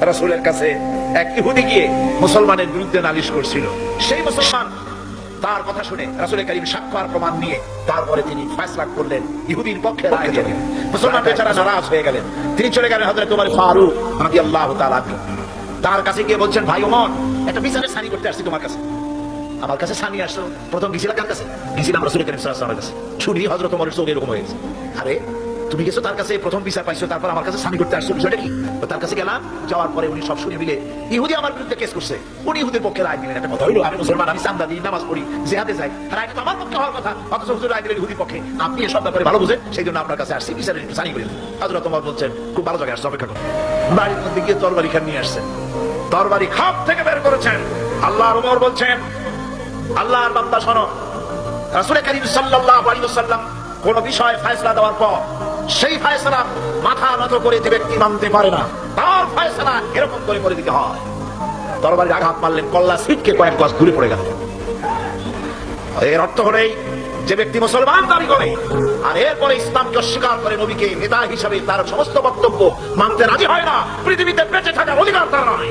রাসূলের কাছে এক ইহুদি গিয়ে মুসলমানের বিরুদ্ধে নালিশ করছিল। সেই মুসলমান তার কথা শুনে রাসূলের কারীম সাক্ষ্য আর প্রমাণ নিয়ে তারপরে তিনি ফয়সালা করলেন ইহুদির পক্ষে রায় দিলেন। মুসলমান বেচারা নারাজ হয়ে গেলেন। তিনি চলে গেলেন হযরত ওমর ফারুক রাদিয়াল্লাহু তাআলা তার কাছে গিয়ে বলছেন ভাই ওমর একটা বিচারের সানি করতে আসছি তোমার কাছে। আমার কাছে সানি আসছো প্রথম গেছিলাম কার কাছে? গেছিলাম রসুল করিম সাল্লাল্লাহু আলাইহি কাছে। শুনি হযরত ওমরের চোখ এরকম হয়েছে আরে তুমি গেছো, তার কাছে প্রথম বিচার পাইছো, তারপর আমার কাছে সানি করতে আসছো, বিষয়টা কি? তার কাছে গেলাম, যাওয়ার পরে উনি সব শুনে মিলে ইহুদি আমার বিরুদ্ধে কেস করছে। উনি ইহুদের পক্ষে রায় দিলেন, একটা কথা হইল, আমি মুসলমান, আমি চান্দা দিই, নামাজ পড়ি, জেহাদে যাই। রায়টা আমার পক্ষে হওয়ার কথা, অথচ হুজুর রায় দিলেন ইহুদির পক্ষে। আপনি এসব ব্যাপারে ভালো বুঝেন, সেই জন্য আপনার কাছে আসছি, বিচারের একটু সানি করেন হযরত ওমর বলছেন, খুব ভালো জায়গায় আসছো, অপেক্ষা করো। বাড়ির মধ্যে গিয়ে তরবারি খান নিয়ে আসছেন তরবারি খাপ থেকে বের করেছেন। আল্লাহর ওমর বলছেন, আল্লাহর বান্দা শোনো। রাসূল করিম সাল্লাল্লাহু আলাইহি ওয়াসাল্লাম কোন বিষয় ফয়সালা দেওয়ার পর সেই ফয়সালা মাথা নত করে যে ব্যক্তি মানতে পারে না, তার ফয়সালা এরকম করে করে দিতে হয়। তরবারির আঘাত মারলেন, কল্লা সিটকে কয়েক গজ দূরে পড়ে গেল। এর অর্থ হলেই যে ব্যক্তি মুসলমান দাবি করে, আর এরপরে ইসলামকে অস্বীকার করে নবীকে নেতা হিসাবে তার সমস্ত বক্তব্য মানতে রাজি হয় না, পৃথিবীতে বেঁচে থাকার অধিকার তার নয়